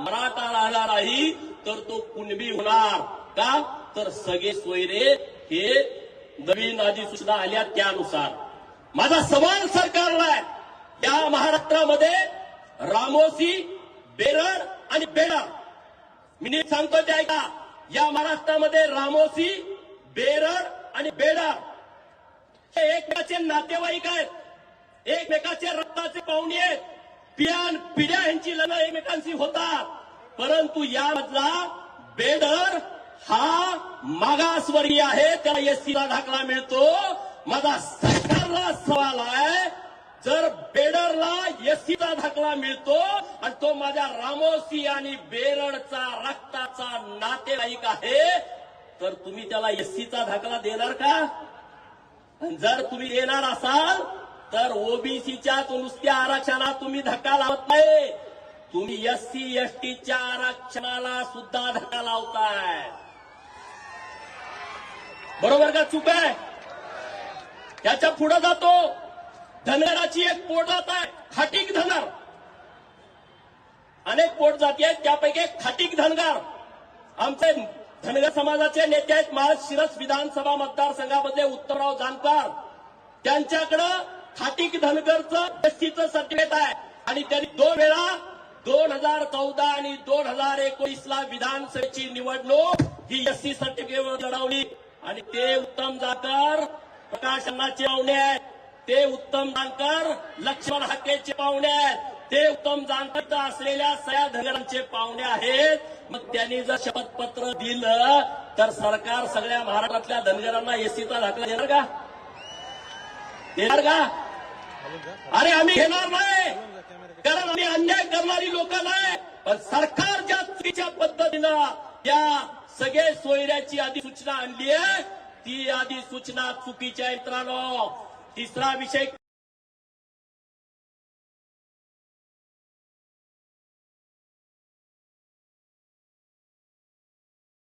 नाही तर तो कुणबी होणार का? तर सगळे सोयरे हे नवीन अधिसूचना आल्या त्यानुसार. माझा सवाल सरकारला आहे. या महाराष्ट्रामध्ये रामोसी बेरड आणि बेडर. मी नीट सांगतो ते ऐका. या महाराष्ट्रामध्ये रामोसी बेरड आणि बेडर हे एकमेकाचे नातेवाईक आहेत. एकमेकाचे रक्ताचे पाहुणे आहेत. पियान पिढ्या यांची लढाई एकमेकांशी होतात. परंतु यामधला बेडर हा मागासवर्गीय आहे. त्याला एससीला दाखला मिळतो. माझा सरकारला सवाल आहे. जर बेडरला एससीचा दाखला मिळतो आणि तो माझ्या रामोसी आणि बेरडचा रक्ताचा नातेवाईक आहे तर तुम्ही त्याला एससीचा दाखला देणार का? जर तुम्ही देणार असाल तर ओबीसीच्या नुसत्या आरक्षणात तुम्ही धक्का लावत नाही. तुम्ही एससी एसटीच्या आरक्षणाला सुद्धा धक्का लावताय. बरोबर का चूक आहे? त्याच्या पुढे जातो. धनगराची एक पोट जात आहे खाटीक धनगर. अनेक पोट जाती आहेत त्यापैकी एक खाटीक धनगर. आमचे धनगर समाजाचे नेते आहेत महाराज शिरस विधानसभा मतदारसंघामधले उत्तमराव जानकर. त्यांच्याकडं खाटीक धनगरचं एसटीचं सर्टिफिकेट आहे. आणि त्यांनी दोन वेळा दोन हजार चौदा आणि दोन हजार एकोणीस ला विधानसभेची निवडणूक ही एससी सर्टिफिकेटवर लढवली. आणि ते उत्तम जाकर प्रकाश अण्णाचे पाहुणे आहेत. ते उत्तम जानकर लक्ष्मण हाकेचे पाहुणे आहेत. ते उत्तम जानकर असलेल्या सया धनगरांचे पाहुणे आहेत. मग त्यांनी जर शपथपत्र दिलं तर सरकार सगळ्या महाराष्ट्रातल्या धनगरांना एसीचा दाखला देणार का? देणार का? अरे आम्ही घेणार नाही. कारण आम्ही अन्याय करणारी लोक नाही. पण सरकार ज्या चुकीच्या पद्धतीनं या सगळे सोयऱ्याची अधिसूचना आणली आहे ती अधिसूचना चुकीच्या यंत्रानं. तिसरा विषय